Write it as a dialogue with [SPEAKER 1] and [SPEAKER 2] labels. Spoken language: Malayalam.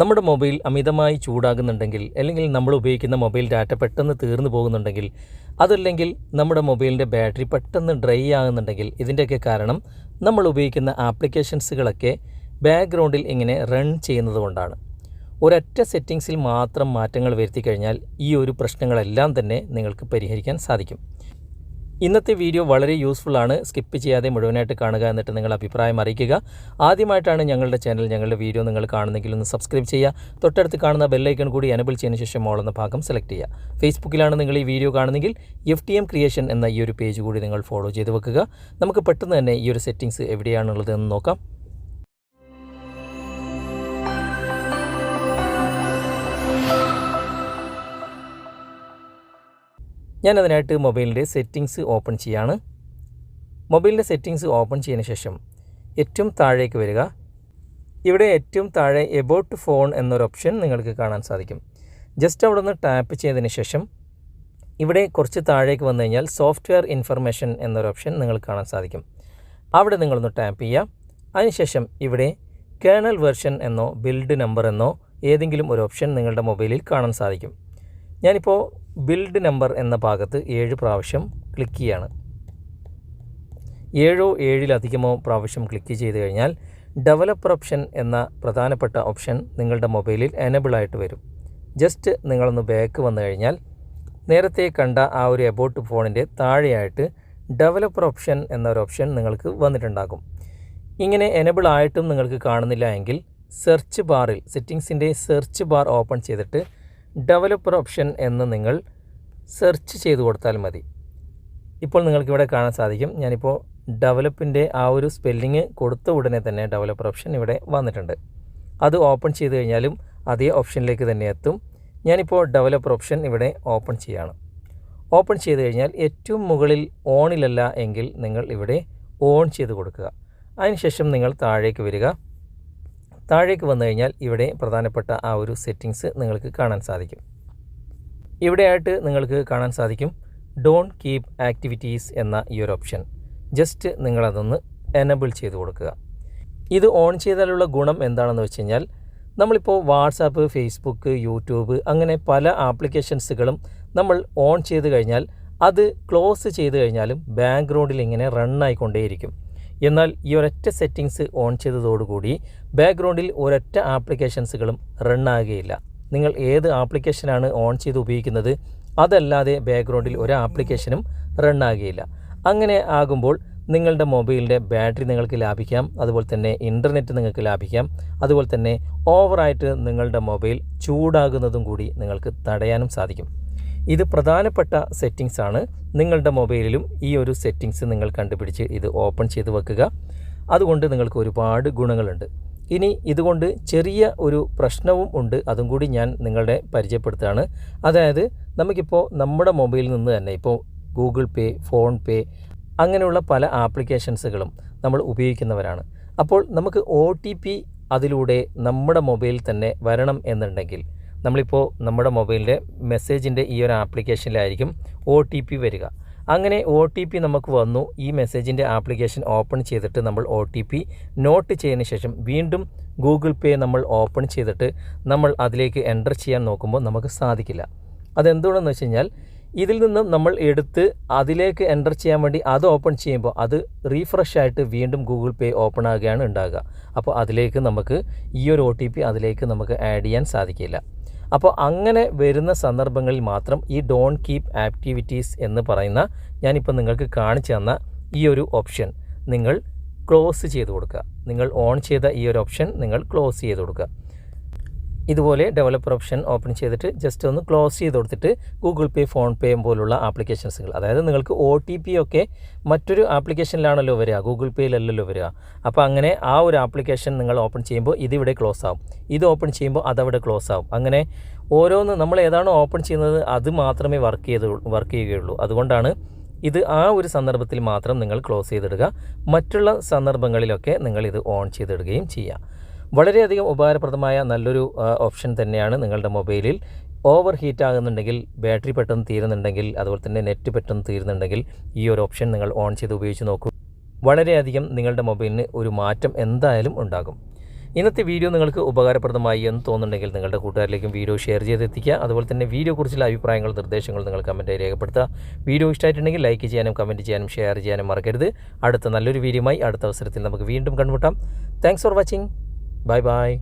[SPEAKER 1] നമ്മുടെ മൊബൈൽ അമിതമായി ചൂടാകുന്നുണ്ടെങ്കിൽ അല്ലെങ്കിൽ നമ്മൾ ഉപയോഗിക്കുന്ന മൊബൈൽ ഡാറ്റ പെട്ടെന്ന് തീർന്നു പോകുന്നുണ്ടെങ്കിൽ അതല്ലെങ്കിൽ നമ്മുടെ മൊബൈലിന്റെ ബാറ്ററി പെട്ടെന്ന് ഡ്രൈ ആകുന്നുണ്ടെങ്കിൽ ഇതിന്റെയൊക്കെ കാരണം നമ്മൾ ഉപയോഗിക്കുന്ന ആപ്ലിക്കേഷൻസുകളൊക്കെ ബാക്ക്ഗ്രൗണ്ടിൽ ഇങ്ങനെ റൺ ചെയ്യുന്നത് കൊണ്ടാണ്. ഒരൊറ്റ സെറ്റിങ്സിൽ മാത്രം മാറ്റങ്ങൾ വരുത്തി കഴിഞ്ഞാൽ ഈ ഒരു പ്രശ്നങ്ങളെല്ലാം തന്നെ നിങ്ങൾക്ക് പരിഹരിക്കാൻ സാധിക്കും. ഇന്നത്തെ വീഡിയോ വളരെ യൂസ്ഫുൾ ആണ്. സ്കിപ്പ് ചെയ്യാതെ മുഴുവനായിട്ട് കാണുക എന്നിട്ട് നിങ്ങൾ അഭിപ്രായം അറിയിക്കുക. ആദ്യമായിട്ടാണ് ഞങ്ങളുടെ ചാനൽ ഞങ്ങളുടെ വീഡിയോ നിങ്ങൾ കാണുന്നെങ്കിൽ ഒന്ന് സബ്സ്ക്രൈബ് ചെയ്യുക. തൊട്ടടുത്ത് കാണുന്ന ബെല്ലൈക്കൺ കൂടി എനബിൾ ചെയ്യുന്ന ശേഷം മോൾ എന്ന ഭാഗം സെലക്ട് ചെയ്യുക. ഫേസ്ബുക്കിലാണ് നിങ്ങൾ ഈ വീഡിയോ കാണുന്നെങ്കിൽ എഫ് ടി എം ക്രിയേഷൻ എന്ന ഈ ഒരു പേജ് കൂടി നിങ്ങൾ ഫോളോ ചെയ്ത് വെക്കുക. നമുക്ക് പെട്ടെന്ന് തന്നെ ഈ ഒരു സെറ്റിംഗ്സ് എവിടെയാണുള്ളത് എന്ന് നോക്കാം. ഞാൻ അതിനായിട്ട് മൊബൈലിന്റെ സെറ്റിങ്സ് ഓപ്പൺ ചെയ്യാണ്. മൊബൈലിന്റെ സെറ്റിങ്സ് ഓപ്പൺ ചെയ്യുന്ന ശേഷം ഏറ്റവും താഴേക്ക് വരിക. ഇവിടെ ഏറ്റവും താഴെ എബൌട്ട് ഫോൺ എന്നൊരു ഓപ്ഷൻ നിങ്ങൾക്ക് കാണാൻ സാധിക്കും. ജസ്റ്റ് അവിടെ നിന്ന് ടാപ്പ് ചെയ്തതിന് ശേഷം ഇവിടെ കുറച്ച് താഴേക്ക് വന്നു കഴിഞ്ഞാൽ സോഫ്റ്റ്വെയർ ഇൻഫർമേഷൻ എന്നൊരു ഓപ്ഷൻ നിങ്ങൾക്ക് കാണാൻ സാധിക്കും. അവിടെ നിങ്ങളൊന്ന് ടാപ്പ് ചെയ്യുക. അതിനുശേഷം ഇവിടെ കേണൽ വെർഷൻ എന്നോ ബിൽഡ് നമ്പർ എന്നോ ഏതെങ്കിലും ഒരു ഓപ്ഷൻ നിങ്ങളുടെ മൊബൈലിൽ കാണാൻ സാധിക്കും. ഞാനിപ്പോൾ ബിൽഡ് നമ്പർ എന്ന ഭാഗത്ത് ഏഴ് പ്രാവശ്യം ക്ലിക്ക് ചെയ്യാണ്. ഏഴോ ഏഴിലധികമോ പ്രാവശ്യം ക്ലിക്ക് ചെയ്ത് കഴിഞ്ഞാൽ ഡെവലപ്പർ ഓപ്ഷൻ എന്ന പ്രധാനപ്പെട്ട ഓപ്ഷൻ നിങ്ങളുടെ മൊബൈലിൽ എനബിളായിട്ട് വരും. ജസ്റ്റ് നിങ്ങളൊന്ന് ബാക്ക് വന്നു കഴിഞ്ഞാൽ നേരത്തെ കണ്ട ആ ഒരു എബോട്ട് ഫോണിന്റെ താഴെയായിട്ട് ഡെവലപ്പർ ഓപ്ഷൻ എന്നൊരു ഓപ്ഷൻ നിങ്ങൾക്ക് വന്നിട്ടുണ്ടാകും. ഇങ്ങനെ എനബിൾ ആയിട്ടും നിങ്ങൾക്ക് കാണുന്നില്ല എങ്കിൽ സെർച്ച് ബാറിൽ സെറ്റിങ്സിന്റെ സെർച്ച് ബാർ ഓപ്പൺ ചെയ്തിട്ട് ഡെവലപ്പർ ഓപ്ഷൻ എന്ന് നിങ്ങൾ സെർച്ച് ചെയ്ത് കൊടുത്താൽ മതി. ഇപ്പോൾ നിങ്ങൾക്കിവിടെ കാണാൻ സാധിക്കും ഞാനിപ്പോൾ ഡെവലപ്പിന്റെ ആ ഒരു സ്പെല്ലിങ് കൊടുത്ത ഉടനെ തന്നെ ഡെവലപ്പർ ഓപ്ഷൻ ഇവിടെ വന്നിട്ടുണ്ട്. അത് ഓപ്പൺ ചെയ്ത് കഴിഞ്ഞാലും അതേ ഓപ്ഷനിലേക്ക് തന്നെ എത്തും. ഞാനിപ്പോൾ ഡെവലപ്പർ ഓപ്ഷൻ ഇവിടെ ഓപ്പൺ ചെയ്യാണ്. ഓപ്പൺ ചെയ്ത് കഴിഞ്ഞാൽ ഏറ്റവും മുകളിൽ ഓണിലല്ല എങ്കിൽ നിങ്ങൾ ഇവിടെ ഓൺ ചെയ്ത് കൊടുക്കുക. അതിനുശേഷം നിങ്ങൾ താഴേക്ക് വരിക. താഴേക്ക് വന്നു കഴിഞ്ഞാൽ ഇവിടെ പ്രധാനപ്പെട്ട ആ ഒരു സെറ്റിങ്സ് നിങ്ങൾക്ക് കാണാൻ സാധിക്കും. ഇവിടെയായിട്ട് നിങ്ങൾക്ക് കാണാൻ സാധിക്കും ഡോൺ കീപ്പ് ആക്ടിവിറ്റീസ് എന്ന ഈ ഒരു ഓപ്ഷൻ ജസ്റ്റ് നിങ്ങളതൊന്ന് എനബിൾ ചെയ്ത് കൊടുക്കുക. ഇത് ഓൺ ചെയ്താലുള്ള ഗുണം എന്താണെന്ന് വെച്ച് കഴിഞ്ഞാൽ നമ്മളിപ്പോൾ വാട്സാപ്പ് ഫേസ്ബുക്ക് യൂട്യൂബ് അങ്ങനെ പല ആപ്ലിക്കേഷൻസുകളും നമ്മൾ ഓൺ ചെയ്ത് കഴിഞ്ഞാൽ അത് ക്ലോസ് ചെയ്ത് കഴിഞ്ഞാലും ബാക്ക്ഗ്രൗണ്ടിൽ ഇങ്ങനെ റൺ ആയിക്കൊണ്ടേയിരിക്കും. എന്നാൽ ഈ ഒരൊറ്റ സെറ്റിങ്സ് ഓൺ ചെയ്തതോടുകൂടി ബാക്ക്ഗ്രൗണ്ടിൽ ഒരൊറ്റ ആപ്ലിക്കേഷൻസുകളും റൺ ആകുകയില്ല. നിങ്ങൾ ഏത് ആപ്ലിക്കേഷനാണ് ഓൺ ചെയ്ത് ഉപയോഗിക്കുന്നത് അതല്ലാതെ ബാക്ക്ഗ്രൗണ്ടിൽ ഒരു ആപ്ലിക്കേഷനും റൺ ആകുകയില്ല. അങ്ങനെ ആകുമ്പോൾ നിങ്ങളുടെ മൊബൈലിന്റെ ബാറ്ററി നിങ്ങൾക്ക് ലാഭിക്കാം അതുപോലെ തന്നെ ഇന്റർനെറ്റ് നിങ്ങൾക്ക് ലാഭിക്കാം അതുപോലെ തന്നെ ഓവറായിട്ട് നിങ്ങളുടെ മൊബൈൽ ചൂടാകുന്നതും കൂടി നിങ്ങൾക്ക് തടയാനും സാധിക്കും. ഇത് പ്രധാനപ്പെട്ട സെറ്റിങ്സ് ആണ്. നിങ്ങളുടെ മൊബൈലിലും ഈ ഒരു സെറ്റിങ്സ് നിങ്ങൾ കണ്ടുപിടിച്ച് ഇത് ഓപ്പൺ ചെയ്ത് വെക്കുക. അതുകൊണ്ട് നിങ്ങൾക്ക് ഒരുപാട് ഗുണങ്ങളുണ്ട്. ഇനി ഇതുകൊണ്ട് ചെറിയ ഒരു പ്രശ്നവും ഉണ്ട്. അതും കൂടി ഞാൻ നിങ്ങളുടെ പരിചയപ്പെടുത്തുകയാണ്. അതായത് നമുക്കിപ്പോൾ നമ്മുടെ മൊബൈലിൽ നിന്ന് തന്നെ ഇപ്പോൾ ഗൂഗിൾ പേ ഫോൺ പേ അങ്ങനെയുള്ള പല ആപ്ലിക്കേഷൻസുകളും നമ്മൾ ഉപയോഗിക്കുന്നവരാണ്. അപ്പോൾ നമുക്ക് ഒ ടി പി അതിലൂടെ നമ്മുടെ മൊബൈലിൽ തന്നെ വരണം എന്നുണ്ടെങ്കിൽ നമ്മളിപ്പോൾ നമ്മുടെ മൊബൈലിന്റെ മെസ്സേജിന്റെ ഈ ഒരു ആപ്ലിക്കേഷനിലായിരിക്കും ഒ ടി പി വരിക. അങ്ങനെ ഒ ടി പി നമുക്ക് വന്നു. ഈ മെസ്സേജിന്റെ ആപ്ലിക്കേഷൻ ഓപ്പൺ ചെയ്തിട്ട് നമ്മൾ ഒ ടി പി നോട്ട് ചെയ്തതിന് ശേഷം വീണ്ടും ഗൂഗിൾ പേ നമ്മൾ ഓപ്പൺ ചെയ്തിട്ട് നമ്മൾ അതിലേക്ക് എന്റർ ചെയ്യാൻ നോക്കുമ്പോൾ നമുക്ക് സാധിക്കില്ല. അതെന്തുകൊണ്ടെന്ന് വെച്ച് കഴിഞ്ഞാൽ ഇതിൽ നിന്നും നമ്മൾ എടുത്ത് അതിലേക്ക് എന്റർ ചെയ്യാൻ വേണ്ടി അത് ഓപ്പൺ ചെയ്യുമ്പോൾ അത് റീഫ്രഷ് ആയിട്ട് വീണ്ടും ഗൂഗിൾ പേ ഓപ്പൺ ആകുകയാണ് ഉണ്ടാകുക. അപ്പോൾ അതിലേക്ക് നമുക്ക് ഈ ഒരു ഒ അതിലേക്ക് നമുക്ക് ആഡ് ചെയ്യാൻ സാധിക്കില്ല. അപ്പോൾ അങ്ങനെ വരുന്ന സന്ദർഭങ്ങളിൽ മാത്രം ഈ ഡോൺ കീപ്പ് ആക്ടിവിറ്റീസ് എന്ന് പറയുന്ന ഞാനിപ്പോൾ നിങ്ങൾക്ക് കാണിച്ചു തന്ന ഈ ഒരു ഓപ്ഷൻ നിങ്ങൾ ക്ലോസ് ചെയ്ത് കൊടുക്കുക. നിങ്ങൾ ഓൺ ചെയ്ത ഈ ഒരു ഓപ്ഷൻ നിങ്ങൾ ക്ലോസ് ചെയ്ത് കൊടുക്കുക. ഇതുപോലെ ഡെവലപ്പർ ഓപ്ഷൻ ഓപ്പൺ ചെയ്തിട്ട് ജസ്റ്റ് ഒന്ന് ക്ലോസ് ചെയ്ത് കൊടുത്തിട്ട് ഗൂഗിൾ പേ ഫോൺ പേ പോലുള്ള ആപ്ലിക്കേഷൻസുകൾ അതായത് നിങ്ങൾക്ക് ഒ ടി പി ഒക്കെ മറ്റൊരു ആപ്ലിക്കേഷനിലാണല്ലോ വരിക ഗൂഗിൾ പേയിലല്ലല്ലോ വരിക. അപ്പോൾ അങ്ങനെ ആ ഒരു ആപ്ലിക്കേഷൻ നിങ്ങൾ ഓപ്പൺ ചെയ്യുമ്പോൾ ഇതിവിടെ ക്ലോസ് ആവും. ഇത് ഓപ്പൺ ചെയ്യുമ്പോൾ അതവിടെ ക്ലോസ് ആവും. അങ്ങനെ ഓരോന്ന് നമ്മൾ ഏതാണോ ഓപ്പൺ ചെയ്യുന്നത് അത് മാത്രമേ വർക്ക് ചെയ്ത് വർക്ക് ചെയ്യുകയുള്ളൂ. അതുകൊണ്ടാണ് ഇത് ആ ഒരു സന്ദർഭത്തിൽ മാത്രം നിങ്ങൾ ക്ലോസ് ചെയ്തിടുക. മറ്റുള്ള സന്ദർഭങ്ങളിലൊക്കെ നിങ്ങൾ ഇത് ഓൺ ചെയ്തിടുകയും ചെയ്യുക. വളരെയധികം ഉപകാരപ്രദമായ നല്ലൊരു ഓപ്ഷൻ തന്നെയാണ് നിങ്ങളുടെ മൊബൈലിൽ. ഓവർ ഹീറ്റ് ആകുന്നുണ്ടെങ്കിൽ ബാറ്ററി പെട്ടെന്ന് തീരുന്നുണ്ടെങ്കിൽ അതുപോലെ തന്നെ നെറ്റ് പെട്ടെന്ന് തീരുന്നുണ്ടെങ്കിൽ ഈ ഒരു ഓപ്ഷൻ നിങ്ങൾ ഓൺ ചെയ്ത് ഉപയോഗിച്ച് നോക്കൂ. വളരെയധികം നിങ്ങളുടെ മൊബൈലിന് ഒരു മാറ്റം എന്തായാലും ഉണ്ടാകും. ഇന്നത്തെ വീഡിയോ നിങ്ങൾക്ക് ഉപകാരപ്രദമായി എന്ന് തോന്നുന്നുണ്ടെങ്കിൽ നിങ്ങളുടെ കൂട്ടുകാരിലേക്കും വീഡിയോ ഷെയർ ചെയ്തെത്തിക്കുക അതുപോലെ തന്നെ വീഡിയോ കുറിച്ചുള്ള അഭിപ്രായങ്ങൾ നിർദ്ദേശങ്ങൾ നിങ്ങൾ കമന്റായി രേഖപ്പെടുത്തുക. വീഡിയോ ഇഷ്ടമായിട്ടുണ്ടെങ്കിൽ ലൈക്ക് ചെയ്യാനും കമന്റ് ചെയ്യാനും ഷെയർ ചെയ്യാനും മറക്കരുത്. അടുത്ത നല്ലൊരു വീഡിയോയുമായി അടുത്ത അവസരത്തിൽ നമുക്ക് വീണ്ടും കണ്ടുമുട്ടാം. Thanks for watching. Bye bye.